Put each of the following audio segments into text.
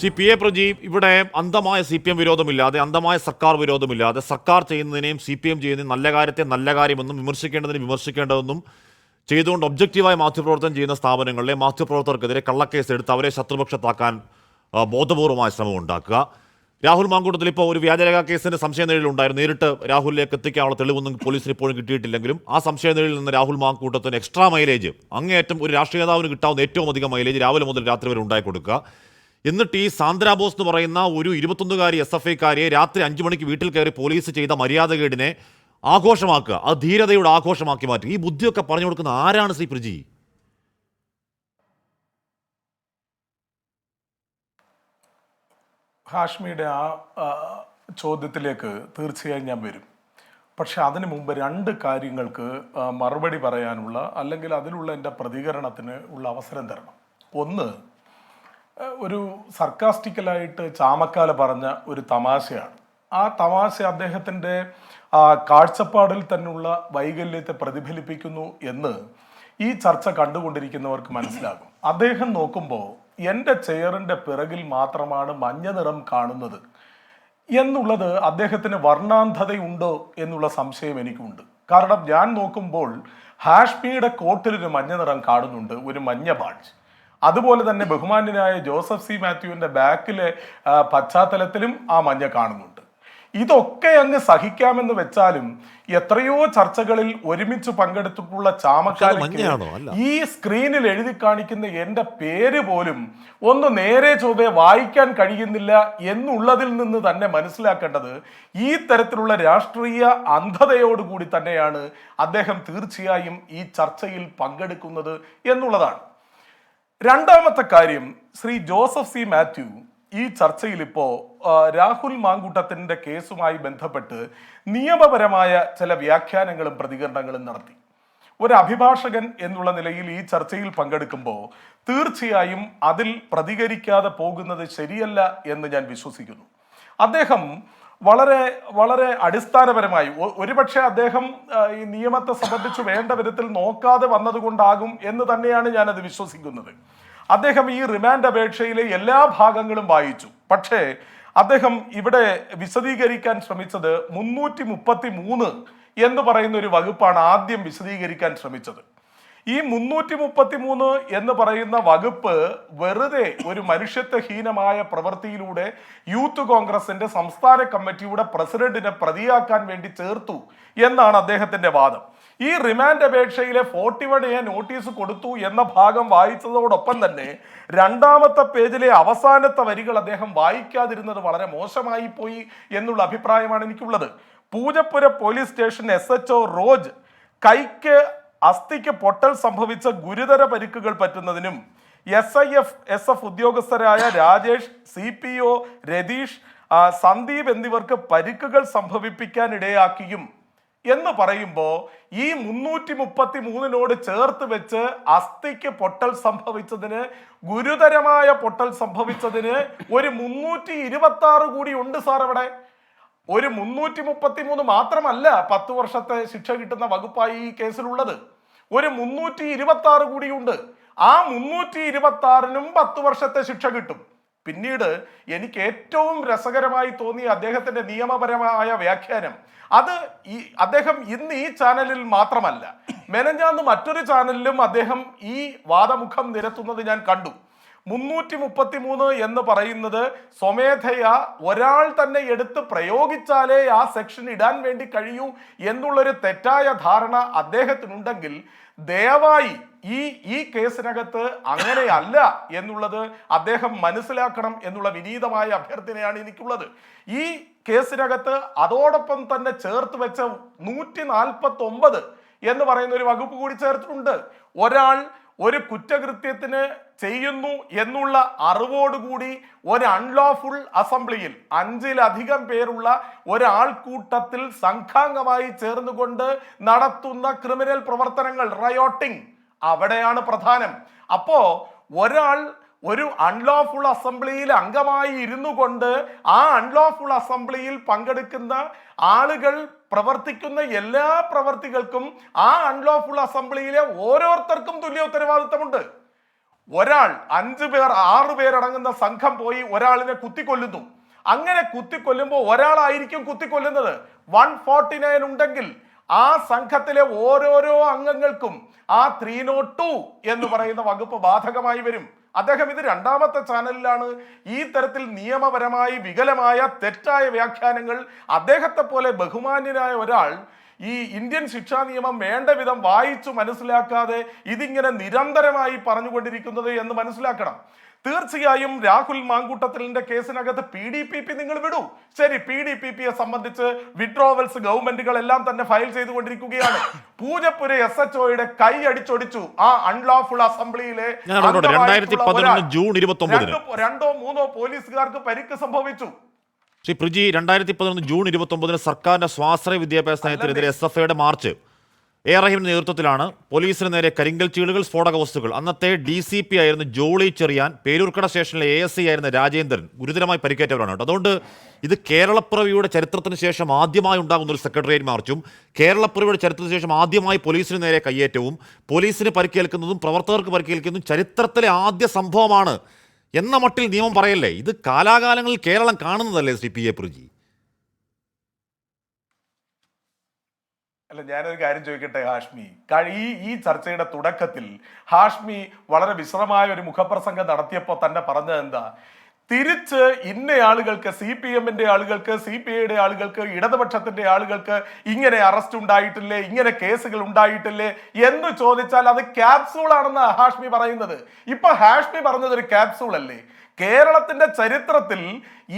Shri P A Prajeev ഇവിടെ അന്ധമായ C P M വിരോധമില്ലാതെ അന്ധമായ സർക്കാർ വിരോധമില്ലാതെ സർക്കാർ ചെയ്യുന്നതിനെയും സി പി എം ചെയ്യുന്നതിനും നല്ല കാര്യത്തെ നല്ല കാര്യമെന്നും വിമർശിക്കേണ്ടതിന് വിമർശിക്കേണ്ടതെന്നും ചെയ്തുകൊണ്ട് ഒബ്ജക്റ്റീവായി മാധ്യമപ്രവർത്തനം ചെയ്യുന്ന സ്ഥാപനങ്ങളിലെ മാധ്യമപ്രവർത്തകർക്കെതിരെ കള്ളക്കേസ് എടുത്ത് അവരെ ശത്രുപക്ഷത്താക്കാൻ ബോധപൂർവമായ ശ്രമം ഉണ്ടാക്കുക. രാഹുൽ മാങ്കൂട്ടത്തിൽ ഇപ്പോൾ ഒരു വ്യാജരേഖ കേസിന്റെ സംശയ നിഴലുണ്ടായിരുന്നു നേരിട്ട് രാഹുലിലേക്ക് എത്തിക്കാനുള്ള തെളിവൊന്നും പോലീസിന് ഇപ്പോഴും കിട്ടിയിട്ടില്ലെങ്കിലും ആ സംശയ നിഴലിൽ നിന്ന് രാഹുൽ മാങ്കൂട്ടത്തിന് എക്സ്ട്രാ മൈലേജ് അങ്ങേയറ്റം ഒരു രാഷ്ട്രീയ നേതാവിന് കിട്ടാവുന്ന ഏറ്റവും അധികം മൈലേജ് രാവിലെ മുതൽ രാത്രി വരെ ഉണ്ടായി കൊടുക്കുക എന്നിട്ട് ഈ സാന്ദ്രാബോസ് എന്ന് പറയുന്ന ഒരു ഇരുപത്തൊന്നുകാരി എസ് എഫ് ഐക്കാരെ രാത്രി അഞ്ചു മണിക്ക് വീട്ടിൽ കയറി പോലീസ് ചെയ്ത മര്യാദകേടിനെ ആഘോഷമാക്കുക. അത് ധീരതയുടെ ആഘോഷമാക്കി മാറ്റുക ഈ ബുദ്ധിയൊക്കെ പറഞ്ഞു കൊടുക്കുന്ന ആരാണ് ശ്രീ പ്രജി? ഹാഷ്മിയുടെ ആ ആ, ചോദ്യത്തിലേക്ക് തീർച്ചയായും ഞാൻ വരും. പക്ഷെ അതിനു മുമ്പ് രണ്ട് കാര്യങ്ങൾക്ക് മറുപടി പറയാനുള്ള അല്ലെങ്കിൽ അതിലുള്ള എന്റെ പ്രതികരണത്തിന് ഉള്ള അവസരം തരണം. ഒന്ന് ആ, ഒരു സർക്കാസ്റ്റിക്കലായിട്ട് ചാമക്കാല പറഞ്ഞ ഒരു തമാശയാണ്. ആ തമാശ അദ്ദേഹത്തിന്റെ കാഴ്ചപ്പാടിൽ തന്നെയുള്ള വൈകല്യത്തെ പ്രതിഫലിപ്പിക്കുന്നു എന്ന് ഈ ചർച്ച കണ്ടുകൊണ്ടിരിക്കുന്നവർക്ക് മനസ്സിലാകും. അദ്ദേഹം നോക്കുമ്പോൾ എന്റെ ചെയറിന്റെ പിറകിൽ മാത്രമാണ് മഞ്ഞ നിറം കാണുന്നത് എന്നുള്ളത് അദ്ദേഹത്തിന് വർണാന്ധതയുണ്ടോ എന്നുള്ള സംശയം എനിക്കുണ്ട്. കാരണം ഞാൻ നോക്കുമ്പോൾ ഹാഷ്മിയുടെ കോട്ടിലൊരു മഞ്ഞ നിറം കാണുന്നുണ്ട് ഒരു മഞ്ഞ ബാഡ്ജ്. അതുപോലെ തന്നെ ബഹുമാന്യനായ ജോസഫ് സി മാത്യുവിന്റെ ബാക്കിലെ പശ്ചാത്തലത്തിലും ആ മഞ്ഞ കാണുന്നുണ്ട് ഇതൊക്കെ അങ്ങ് സഹിക്കാമെന്ന് വെച്ചാലും എത്രയോ ചർച്ചകളിൽ ഒരുമിച്ച് പങ്കെടുത്തിട്ടുള്ള? അല്ല. ഈ സ്ക്രീനിൽ എഴുതി കാണിക്കുന്ന എന്റെ പേര് പോലും ഒന്ന് നേരെ ചൊവ്വെ വായിക്കാൻ കഴിയുന്നില്ല എന്നുള്ളതിൽ നിന്ന് തന്നെ മനസ്സിലാക്കേണ്ടത് ഈ തരത്തിലുള്ള രാഷ്ട്രീയ അന്ധതയോടുകൂടി തന്നെയാണ് അദ്ദേഹം തീർച്ചയായും ഈ ചർച്ചയിൽ പങ്കെടുക്കുന്നത് എന്നുള്ളതാണ് രണ്ടാമത്തെ കാര്യം ശ്രീ ജോസഫ് സി മാത്യു ഈ ചർച്ചയിൽ ഇപ്പോ രാഹുൽ മാങ്കൂട്ടത്തിന്റെ കേസുമായി ബന്ധപ്പെട്ട് നിയമപരമായ ചില വ്യാഖ്യാനങ്ങളും പ്രതികരണങ്ങളും നടത്തി. ഒരു അഭിഭാഷകൻ എന്നുള്ള നിലയിൽ ഈ ചർച്ചയിൽ പങ്കെടുക്കുമ്പോൾ തീർച്ചയായും അതിൽ പ്രതികരിക്കാതെ പോകുന്നത് ശരിയല്ല എന്ന് ഞാൻ വിശ്വസിക്കുന്നു. അദ്ദേഹം വളരെ വളരെ അടിസ്ഥാനപരമായി. ഒരുപക്ഷെ അദ്ദേഹം ഈ നിയമത്തെ സംബന്ധിച്ച് വേണ്ട വിധത്തിൽ നോക്കാതെ വന്നതുകൊണ്ടാകും എന്ന് തന്നെയാണ് ഞാനത് വിശ്വസിക്കുന്നത്. അദ്ദേഹം ഈ റിമാൻഡ് അപേക്ഷയിലെ എല്ലാ ഭാഗങ്ങളും വായിച്ചു. പക്ഷേ അദ്ദേഹം ഇവിടെ വിശദീകരിക്കാൻ ശ്രമിച്ചത് മുന്നൂറ്റി മുപ്പത്തി മൂന്ന് എന്ന് പറയുന്ന ഒരു വകുപ്പാണ് ആദ്യം വിശദീകരിക്കാൻ ശ്രമിച്ചത്. ഈ മുന്നൂറ്റി മുപ്പത്തി മൂന്ന് എന്ന് പറയുന്ന വകുപ്പ് വെറുതെ ഒരു മനുഷ്യത്വഹീനമായ പ്രവൃത്തിയിലൂടെ യൂത്ത് കോൺഗ്രസിന്റെ സംസ്ഥാന കമ്മിറ്റിയുടെ പ്രസിഡന്റിനെ പ്രതിയാക്കാൻ വേണ്ടി ചേർത്തു എന്നാണ് അദ്ദേഹത്തിന്റെ വാദം. ഈ റിമാൻഡ് അപേക്ഷയിലെ ഫോർട്ടി വൺ എ നോട്ടീസ് കൊടുത്തു എന്ന ഭാഗം വായിച്ചതോടൊപ്പം തന്നെ രണ്ടാമത്തെ പേജിലെ അവസാനത്തെ വരികൾ അദ്ദേഹം വായിക്കാതിരുന്നത് വളരെ മോശമായി പോയി എന്നുള്ള അഭിപ്രായമാണ് എനിക്കുള്ളത്. Poojappura police station S H O Roj കൈക്ക് അസ്ഥിക്ക് പൊട്ടൽ സംഭവിച്ച ഗുരുതര പരിക്കുകൾ പറ്റുന്നതിനും S I F S F ഉദ്യോഗസ്ഥരായ Rajesh C P O Ratheesh Sandeep എന്നിവർക്ക് പരിക്കുകൾ സംഭവിപ്പിക്കാൻ ഇടയാക്കിയും എന്ന് പറയുമ്പോൾ ഈ മുന്നൂറ്റി മുപ്പത്തി മൂന്നിനോട് ചേർത്ത് വെച്ച് അസ്ഥിക്ക് പൊട്ടൽ സംഭവിച്ചതിന് ഗുരുതരമായ പൊട്ടൽ സംഭവിച്ചതിന് ഒരു മുന്നൂറ്റി ഇരുപത്തി ആറ് കൂടി ഉണ്ട് സാർ അവിടെ ഒരു മുന്നൂറ്റി മുപ്പത്തി മൂന്ന് മാത്രമല്ല പത്ത് വർഷത്തെ ശിക്ഷ കിട്ടുന്ന വകുപ്പായി ഈ കേസിലുള്ളത്. ഒരു മുന്നൂറ്റി ഇരുപത്തി ആറ് കൂടിയുണ്ട്. ആ മുന്നൂറ്റി ഇരുപത്തി ആറിനും പത്ത് വർഷത്തെ ശിക്ഷ കിട്ടും. പിന്നീട് എനിക്ക് ഏറ്റവും രസകരമായി തോന്നിയ അദ്ദേഹത്തിന്റെ നിയമപരമായ വ്യാഖ്യാനം. അത് ഈ അദ്ദേഹം ഇന്ന് ഈ ചാനലിൽ മാത്രമല്ല മെനഞ്ഞാന്ന് മറ്റൊരു ചാനലിലും അദ്ദേഹം ഈ വാദമുഖം നിരത്തുന്നത് ഞാൻ കണ്ടു. മുന്നൂറ്റി മുപ്പത്തി മൂന്ന് എന്ന് പറയുന്നത് സ്വമേധയ ഒരാൾ തന്നെ എടുത്ത് പ്രയോഗിച്ചാലേ ആ സെക്ഷൻ ഇടാൻ വേണ്ടി കഴിയൂ എന്നുള്ളൊരു തെറ്റായ ധാരണ അദ്ദേഹത്തിനുണ്ടെങ്കിൽ ദയവായി ഈ ഈ കേസിനകത്ത് അങ്ങനെയല്ല എന്നുള്ളത് അദ്ദേഹം മനസ്സിലാക്കണം എന്നുള്ള വിനീതമായ അഭ്യർത്ഥനയാണ് എനിക്കുള്ളത്. ഈ കേസിനകത്ത് അതോടൊപ്പം തന്നെ ചേർത്ത് വെച്ച നൂറ്റി നാൽപ്പത്തി ഒമ്പത് എന്ന് പറയുന്ന ഒരു വകുപ്പ് കൂടി ചേർത്തിട്ടുണ്ട്. ഒരാൾ ഒരു കുറ്റകൃത്യത്തിന് ചെയ്യുന്നു എന്നുള്ള അറിവോടുകൂടി ഒരു അൺലോഫുൾ അസംബ്ലിയിൽ അഞ്ചിലധികം പേരുള്ള ഒരാൾക്കൂട്ടത്തിൽ സംഘാംഗമായി ചേർന്നുകൊണ്ട് നടത്തുന്ന ക്രിമിനൽ പ്രവർത്തനങ്ങൾ റയോട്ടിംഗ് അവിടെയാണ് പ്രധാനം. അപ്പോ ഒരാൾ ഒരു അൺലോഫുൾ അസംബ്ലിയിൽ അംഗമായി ഇരുന്നു കൊണ്ട് ആ അൺലോഫുൾ അസംബ്ലിയിൽ പങ്കെടുക്കുന്ന ആളുകൾ പ്രവർത്തിക്കുന്ന എല്ലാ പ്രവർത്തികൾക്കും ആ അൺലോഫുൾ അസംബ്ലിയിലെ ഓരോരുത്തർക്കും തുല്യ ഉത്തരവാദിത്തമുണ്ട്. ഒരാൾ അഞ്ചു പേർ ആറു പേരടങ്ങുന്ന സംഘം പോയി ഒരാളിനെ കുത്തിക്കൊല്ലുന്നു. അങ്ങനെ കുത്തിക്കൊല്ലുമ്പോൾ ഒരാളായിരിക്കും കുത്തിക്കൊല്ലുന്നത്. വൺ ഫോർട്ടി നയൻ ഉണ്ടെങ്കിൽ ആ സംഘത്തിലെ ഓരോരോ അംഗങ്ങൾക്കും ആ ത്രീ നോട്ട് ടു എന്ന് പറയുന്ന വകുപ്പ് ബാധകമായി വരും. അദ്ദേഹം ഇത് രണ്ടാമത്തെ ചാനലിലാണ് ഈ തരത്തിൽ നിയമപരമായി വികലമായ തെറ്റായ വ്യാഖ്യാനങ്ങൾ അദ്ദേഹത്തെ പോലെ ബഹുമാന്യനായ ഒരാൾ ഈ ഇന്ത്യൻ ശിക്ഷാ നിയമം വേണ്ട വിധം വായിച്ചു മനസ്സിലാക്കാതെ ഇതിങ്ങനെ നിരന്തരമായി പറഞ്ഞുകൊണ്ടിരിക്കുന്നത് എന്ന് മനസ്സിലാക്കണം. തീർച്ചയായും രാഹുൽ മാങ്കൂട്ടത്തിലിന്റെ കേസിനകത്ത് പി ഡി പി പി നിങ്ങൾ വിടൂ. ശരി പി ഡി പി പിയെ സംബന്ധിച്ച് വിഡ്രോവൽസ് ഗവൺമെന്റുകൾ എല്ലാം തന്നെ ഫയൽ ചെയ്തുകൊണ്ടിരിക്കുകയാണ്. പൂജപ്പുര എസ് എച്ച് ഒയുടെ കൈ അടിച്ചൊടിച്ചു. ആ അൺലോഫുൾ അസംബ്ലിയിലെ ഞാൻ ഇടപെടട്ടെ. അംഗമായിട്ടുള്ള 2011 ജൂൺ 29 ന്. രണ്ടോ- രണ്ടോ മൂന്നോ പോലീസുകാർക്ക് പരിക്ക് സംഭവിച്ചു. ശ്രീ പ്രിജി രണ്ടായിരത്തി പതിനൊന്ന് ജൂൺ ഇരുപത്തി ഒമ്പതിന് സർക്കാരിന്റെ സ്വാശ്രയ വിദ്യാഭ്യാസ നയത്തിനെതിരെ എസ് എഫ് ഐയുടെ മാർച്ച്. എ റഹീമിന്റെ നേതൃത്വത്തിലാണ് പോലീസിന് നേരെ കരിങ്കൽ ചീളുകൾ സ്ഫോടക വസ്തുക്കൾ. അന്നത്തെ ഡി സി പി ആയിരുന്ന ജോളി ചെറിയാൻ പേരൂർക്കട സ്റ്റേഷനിലെ എ എസ് സി ആയിരുന്ന രാജേന്ദ്രൻ ഗുരുതരമായി പരിക്കേറ്റവരാണ് കേട്ടോ. അതുകൊണ്ട് ഇത് കേരളപ്പിറവിയുടെ ചരിത്രത്തിന് ശേഷം ആദ്യമായി ഉണ്ടാകുന്ന ഒരു സെക്രട്ടേറിയറ്റ് മാർച്ചും കേരളപ്പിറവിയുടെ ചരിത്രത്തിന് ശേഷം ആദ്യമായി പോലീസിന് നേരെ കയ്യേറ്റവും പോലീസിന് പരിക്കേൽക്കുന്നതും പ്രവർത്തകർക്ക് പരിക്കേൽക്കുന്നതും ചരിത്രത്തിലെ ആദ്യ സംഭവമാണ് എന്ന മട്ടിൽ നിയമം പറയല്ലേ? ഇത് കാലാകാലങ്ങളിൽ കേരളം കാണുന്നതല്ലേ ശ്രീ പി എ പ്രിജി അല്ല ഞാനൊരു കാര്യം ചോദിക്കട്ടെ ഹാഷ്മി? ഈ ഈ ചർച്ചയുടെ തുടക്കത്തിൽ ഹാഷ്മി വളരെ വിശ്രമമായ ഒരു മുഖപ്രസംഗം നടത്തിയപ്പോൾ തന്നെ പറഞ്ഞത് എന്താ? തിരിച്ച് ഇന്ന ആളുകൾക്ക് സി പി എമ്മിന്റെ ആളുകൾക്ക് സി പി ഐയുടെ ആളുകൾക്ക് ഇടതുപക്ഷത്തിന്റെ ആളുകൾക്ക് ഇങ്ങനെ അറസ്റ്റ് ഉണ്ടായിട്ടില്ലേ ഇങ്ങനെ കേസുകൾ ഉണ്ടായിട്ടില്ലേ എന്ന് ചോദിച്ചാൽ അത് ക്യാപ്സൂൾ ആണെന്ന് ഹാഷ്മി പറയുന്നത്. ഇപ്പൊ ഹാഷ്മി പറഞ്ഞത് ഒരു ക്യാപ്സൂൾ അല്ലേ കേരളത്തിന്റെ ചരിത്രത്തിൽ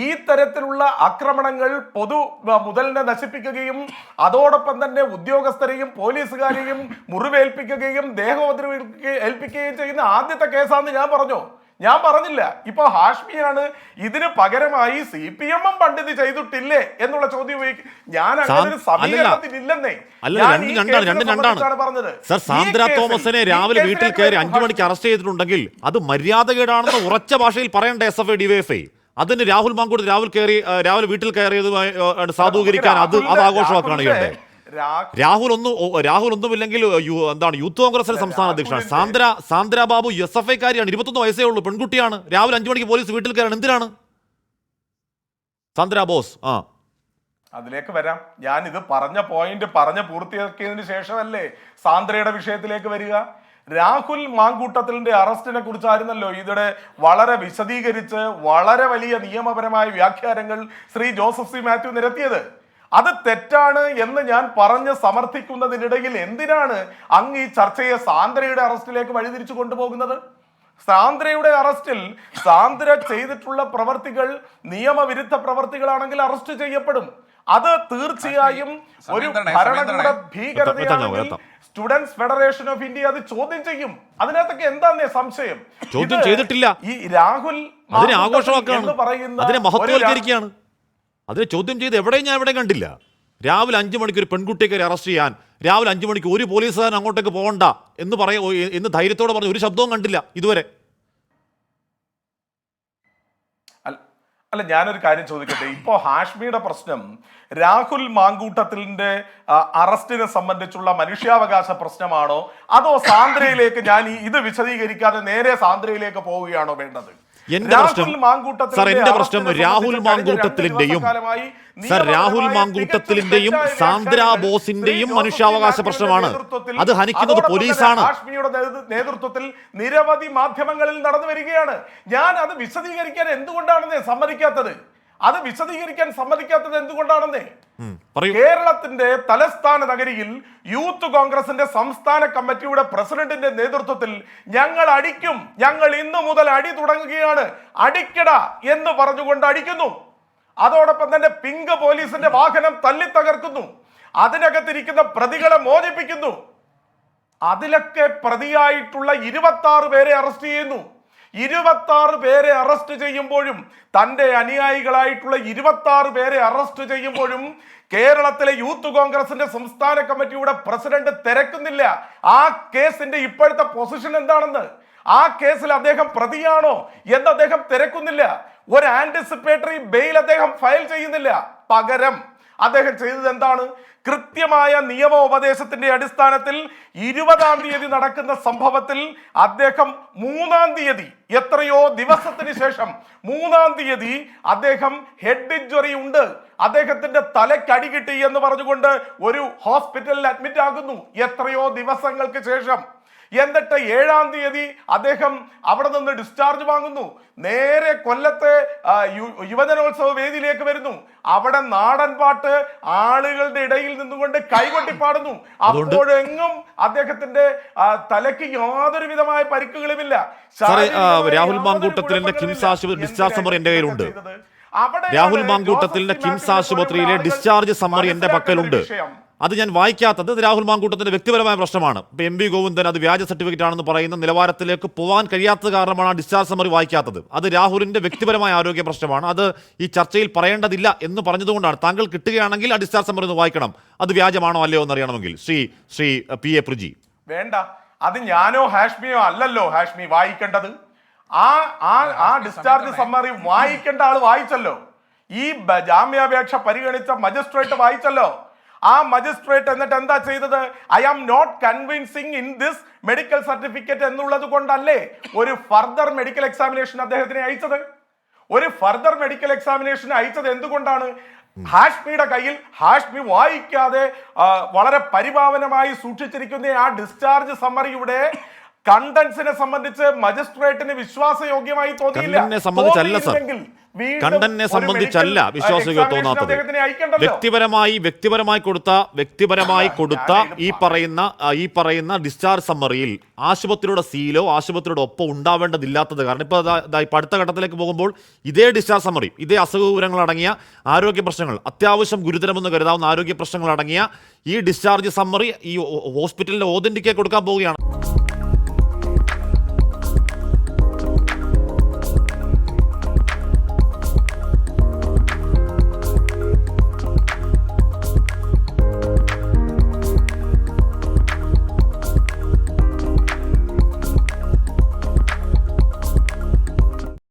ഈ തരത്തിലുള്ള ആക്രമണങ്ങൾ പൊതു മുതലിനെ നശിപ്പിക്കുകയും അതോടൊപ്പം തന്നെ ഉദ്യോഗസ്ഥരെയും പോലീസുകാരെയും മുറിവേൽപ്പിക്കുകയും ദേഹോപദ്രവ ഏൽപ്പിക്കുകയും ചെയ്യുന്ന ആദ്യത്തെ കേസാണെന്ന് ഞാൻ പറഞ്ഞു. ഞാൻ പറഞ്ഞില്ല. ഇപ്പൊ ഹാഷ്മിയാണ് ഇതിന് പകരമായി സി പി എം എം പണ്ട് ഇത് ചെയ്തിട്ടില്ലേ എന്നുള്ള ചോദ്യം ഞാൻ അങ്ങനെ ഒരു സാ- അല്ല ഞാൻ രണ്ട് ഈ രണ്ടാണ് രണ്ടാണ്. പറഞ്ഞത്. സർ സാന്ദ്ര തോമസിനെ രാവിലെ വീട്ടിൽ കയറി അഞ്ചു മണിക്ക് അറസ്റ്റ് ചെയ്തിട്ടുണ്ടെങ്കിൽ അത് മര്യാദകേടാണെന്ന് ഉറച്ച ഭാഷയിൽ പറയേണ്ട എസ് എഫ് ഐ ഡിവൈഎഫ്ഐ അതിന് രാഹുൽ മാങ്കൂട് രാവിലെ കയറി രാവിലെ വീട്ടിൽ കയറിയതുമായി ആ, സാധൂകരിക്കാൻ അത് അത് ആഘോഷമാക്കുകയാണ് ചെയ്യേണ്ടത്. രാഹുൽ ഒന്നും രാഹുൽ ഒന്നുമില്ലെങ്കിൽ എന്താണ് യൂത്ത് കോൺഗ്രസിന്റെ സംസ്ഥാന അധ്യക്ഷനാണ് സാന്ദ്ര സാന്ദ്ര ബാബു എസ് എഫ് ഐക്കാരിയാണ്. ഇരുപത്തൊന്ന് വയസ്സേ ഉള്ളൂ പെൺകുട്ടിയാണ്. രാഹുൽ അഞ്ചു മണിക്ക് പോലീസ് വീട്ടിൽ കയറാൻ എന്തിനാണ്? സാന്ദ്ര ബോസ് ആ. അതിലേക്ക് വരാം. ഞാൻ ഇത് പറഞ്ഞ പോയിന്റ് പറഞ്ഞ പൂർത്തിയാക്കിയതിന് ശേഷമല്ലേ സാന്ദ്രയുടെ വിഷയത്തിലേക്ക് വരിക? രാഹുൽ മാങ്കൂട്ടത്തിലിന്റെ അറസ്റ്റിനെ കുറിച്ചായിരുന്നല്ലോ ഇതിടെ വളരെ വിശദീകരിച്ച് വളരെ വലിയ നിയമപരമായ വ്യാഖ്യാനങ്ങൾ ശ്രീ ജോസഫ് സി മാത്യു നിരത്തിയത്. അത് തെറ്റാണ് എന്ന് ഞാൻ പറഞ്ഞ് സമർത്ഥിക്കുന്നതിനിടയിൽ എന്തിനാണ് അങ്ങ് ഈ ചർച്ചയെ സാന്ദ്രയുടെ അറസ്റ്റിലേക്ക് വഴിതിരിച്ചു കൊണ്ടുപോകുന്നത്? സാന്ദ്രയുടെ അറസ്റ്റിൽ സാന്ദ്ര ചെയ്തിട്ടുള്ള പ്രവർത്തികൾ നിയമവിരുദ്ധ പ്രവർത്തികളാണെങ്കിൽ അറസ്റ്റ് ചെയ്യപ്പെടും. അത് തീർച്ചയായും ഒരു ഭരണകൂട. ഭീകരതയാണെങ്കിൽ സ്റ്റുഡൻസ് ഫെഡറേഷൻ ഓഫ് ഇന്ത്യ അത് ചോദ്യം ചെയ്യും. അതിനകത്തൊക്കെ എന്താന്നേ സംശയം? ചോദ്യം ചെയ്തിട്ടില്ല. ഈ രാഹുൽ എന്ന് പറയുന്ന അതിനെ ചോദ്യം ചെയ്ത് എവിടെയും ഞാൻ എവിടെയും കണ്ടില്ല. രാവിലെ അഞ്ച് മണിക്ക് ഒരു പെൺകുട്ടിയെ കയറി അറസ്റ്റ് ചെയ്യാൻ രാവിലെ അഞ്ച് മണിക്ക് ഒരു പോലീസുകാരൻ അങ്ങോട്ടേക്ക് പോകണ്ട എന്ന് പറയ എന്ന് ധൈര്യത്തോടെ പറഞ്ഞ ഒരു ശബ്ദവും കണ്ടില്ല ഇതുവരെ. അല്ല ഞാനൊരു കാര്യം ചോദിക്കട്ടെ. ഇപ്പോ ഹാഷ്മിയുടെ പ്രശ്നം രാഹുൽ മാങ്കൂട്ടത്തിലിന്റെ അറസ്റ്റിനെ സംബന്ധിച്ചുള്ള മനുഷ്യാവകാശ പ്രശ്നമാണോ? അതോ സാന്ദ്രയിലേക്ക് ഞാൻ ഇത് വിശദീകരിക്കാതെ നേരെ സാന്ദ്രയിലേക്ക് പോവുകയാണോ വേണ്ടത്? എന്റെ പ്രശ്നം സർ എന്റെ പ്രശ്നം രാഹുൽ മാങ്കൂട്ടത്തിലിന്റെയും സർ രാഹുൽ മാങ്കൂട്ടത്തിലിന്റെയും സാന്ദ്ര ബോസിന്റെയും മനുഷ്യാവകാശ പ്രശ്നമാണ്. അത് ഹനിക്കുന്നത് പോലീസാണ്. നേതൃത്വത്തിൽ നിരവധി മാധ്യമങ്ങളിൽ നടന്നു വരികയാണ്. ഞാൻ അത് വിശദീകരിക്കാൻ എന്തുകൊണ്ടാണ് സമ്മതിക്കാത്തത്? അത് വിശദീകരിക്കാൻ സമ്മതിക്കാത്തത് എന്തുകൊണ്ടാണെന്നേ? കേരളത്തിന്റെ തലസ്ഥാന നഗരിയിൽ യൂത്ത് കോൺഗ്രസിന്റെ സംസ്ഥാന കമ്മിറ്റിയുടെ പ്രസിഡന്റിന്റെ നേതൃത്വത്തിൽ ഞങ്ങൾ അടിക്കും. ഞങ്ങൾ ഇന്നു മുതൽ അടി തുടങ്ങുകയാണ്. അടിക്കട എന്ന് പറഞ്ഞുകൊണ്ട് അടിക്കുന്നു. അതോടൊപ്പം തന്നെ പിങ്ക് പോലീസിന്റെ വാഹനം തല്ലി തകർക്കുന്നു അതിനകത്തിരിക്കുന്ന പ്രതികളെ മോചിപ്പിക്കുന്നു. അതിലൊക്കെ പ്രതിയായിട്ടുള്ള ഇരുപത്തി ആറ് പേരെ അറസ്റ്റ് ചെയ്യുന്നു. ഇരുപത്തി ആറ് പേരെ അറസ്റ്റ് ചെയ്യുമ്പോഴും തന്റെ അനുയായികളായിട്ടുള്ള ഇരുപത്തി ആറ് പേരെ അറസ്റ്റ് ചെയ്യുമ്പോഴും കേരളത്തിലെ യൂത്ത് കോൺഗ്രസിന്റെ സംസ്ഥാന കമ്മിറ്റിയുടെ പ്രസിഡന്റ് തിരക്കുന്നില്ല. ആ കേസിന്റെ ഇപ്പോഴത്തെ പൊസിഷൻ എന്താണെന്ന്? ആ കേസിൽ അദ്ദേഹം പ്രതിയാണോ എന്ന് അദ്ദേഹം തിരക്കുന്നില്ല. ഒരു ആന്റിസിപ്പേറ്ററി ബെയിൽ അദ്ദേഹം ഫയൽ ചെയ്യുന്നില്ല. പകരം അദ്ദേഹം ചെയ്തത് എന്താണ്? കൃത്യമായ നിയമോപദേശത്തിന്റെ അടിസ്ഥാനത്തിൽ ഇരുപതാം തീയതി നടക്കുന്ന സംഭവത്തിൽ അദ്ദേഹം മൂന്നാം തീയതി എത്രയോ ദിവസത്തിന് ശേഷം മൂന്നാം തീയതി അദ്ദേഹം ഹെഡ് ഇഞ്ചുറി ഉണ്ട്. അദ്ദേഹത്തിന്റെ തലക്കടി കിട്ടി എന്ന് പറഞ്ഞുകൊണ്ട് ഒരു ഹോസ്പിറ്റലിൽ അഡ്മിറ്റ് ആകുന്നു. എത്രയോ ദിവസങ്ങൾക്ക് ശേഷം. എന്നിട്ട് ഏഴാം തീയതി അദ്ദേഹം അവിടെ നിന്ന് ഡിസ്ചാർജ് വാങ്ങുന്നു. നേരെ കൊല്ലത്തെ യുവജനോത്സവ വേദിയിലേക്ക് വരുന്നു. അവിടെ നാടൻ പാട്ട് ആളുകളുടെ ഇടയിൽ നിന്നുകൊണ്ട് കൈകൊട്ടി പാടുന്നു അപ്പോഴെങ്ങും അദ്ദേഹത്തിന്റെ തലയ്ക്ക് യാതൊരു വിധമായ പരിക്കുകളുമില്ല. രാഹുൽ മാങ്കൂട്ടത്തിൽ. കിംസ് ആശുപത്രി ഡിസ്ചാർജ് എന്റെ കയ്യിലുണ്ട്. രാഹുൽ മാങ്കൂട്ടത്തിലെ കിംസ് ആശുപത്രിയിലെ ഡിസ്ചാർജ് സമ്മർ എന്റെ പക്കലുണ്ട്. അത് ഞാൻ വായിക്കാത്തത് ഇത് രാഹുൽ മാങ്കൂട്ടത്തിന്റെ വ്യക്തിപരമായ പ്രശ്നമാണ്. ഇപ്പൊ എം വി ഗോവിന്ദൻ അത് വ്യാജ സർട്ടിഫിക്കറ്റ് ആണെന്ന് പറയുന്ന നിലവാരത്തിലേക്ക് പോകാൻ കഴിയാത്തത് കാരണമാണ് ആ ഡിസ്ചാർജ് സമറി വായിക്കാത്തത്. അത് രാഹുലിന്റെ വ്യക്തിപരമായ ആരോഗ്യ പ്രശ്നമാണ്. അത് ഈ ചർച്ചയിൽ പറയേണ്ടതില്ല എന്ന് പറഞ്ഞതുകൊണ്ടാണ്. താങ്കൾ കിട്ടുകയാണെങ്കിൽ ആ ഡിസ്ചാർജ് സമറി ഒന്ന് വായിക്കണം. അത് വ്യാജമാണോ അല്ലയോ എന്ന് അറിയണമെങ്കിൽ. Shri Shri P A Priji. വേണ്ട. അത് ഞാനോ ഹാഷ്മിയോ അല്ലല്ലോ ഹാഷ്മി വായിക്കേണ്ടത്. ആ ആ ആ ഡിസ്ചാർജ് സമ്മറി വായിക്കേണ്ട ആൾ വായിച്ചല്ലോ. ഈ ജാമ്യാപേക്ഷ പരിഗണിച്ച മജിസ്ട്രേറ്റ് വായിച്ചല്ലോ. ആ മജിസ്ട്രേറ്റ് എന്നിട്ട് എന്താ ചെയ്തത്? I am not convincing in this medical certificate എന്നുള്ളത് കൊണ്ടല്ലേ ഒരു ഫർദർ മെഡിക്കൽ എക്സാമിനേഷൻ അദ്ദേഹത്തിന് അയച്ചത്? ഒരു ഫർദർ മെഡിക്കൽ എക്സാമിനേഷൻ അയച്ചത് എന്തുകൊണ്ടാണ്? ഹാഷ്മിയുടെ കയ്യിൽ ഹാഷ്മി വായിക്കാതെ വളരെ പരിഭാവനമായി സൂക്ഷിച്ചിരിക്കുന്ന ആ ഡിസ്ചാർജ് സമ്മറിയുടെ കണ്ടൻസിനെ സംബന്ധിച്ച് മജിസ്ട്രേറ്റിന് വിശ്വാസയോഗ്യമായി തോന്നിയില്ല. സംബന്ധിച്ചല്ല ഒരു സംബന്ധിച്ചല്ല examination തോന്നാത്തത്. വ്യക്തിപരമായി വ്യക്തിപരമായി കൊടുത്ത വ്യക്തിപരമായി കൊടുത്ത ഈ പറയുന്ന ഈ പറയുന്ന ഡിസ്ചാർജ് സമ്മറിയിൽ ആശുപത്രിയുടെ സീലോ ആശുപത്രിയുടെ ഒപ്പം ഉണ്ടാവേണ്ടതില്ലാത്തത് കാരണം ഇപ്പോൾ ദാ ഇപ്പൊ അടുത്ത ഘട്ടത്തിലേക്ക് പോകുമ്പോൾ ഇതേ ഡിസ്ചാർജ് സമ്മറി ഇതേ അസുഖ വിവരങ്ങൾ അടങ്ങിയ ആരോഗ്യ പ്രശ്നങ്ങൾ അത്യാവശ്യം ഗുരുതരമെന്ന് കരുതാവുന്ന ആരോഗ്യ പ്രശ്നങ്ങൾ അടങ്ങിയ ഈ ഡിസ്ചാർജ് സമ്മറി ഈ ഹോസ്പിറ്റലിന്റെ ഓതന്റിക്ക് കൊടുക്കാൻ പോവുകയാണ്.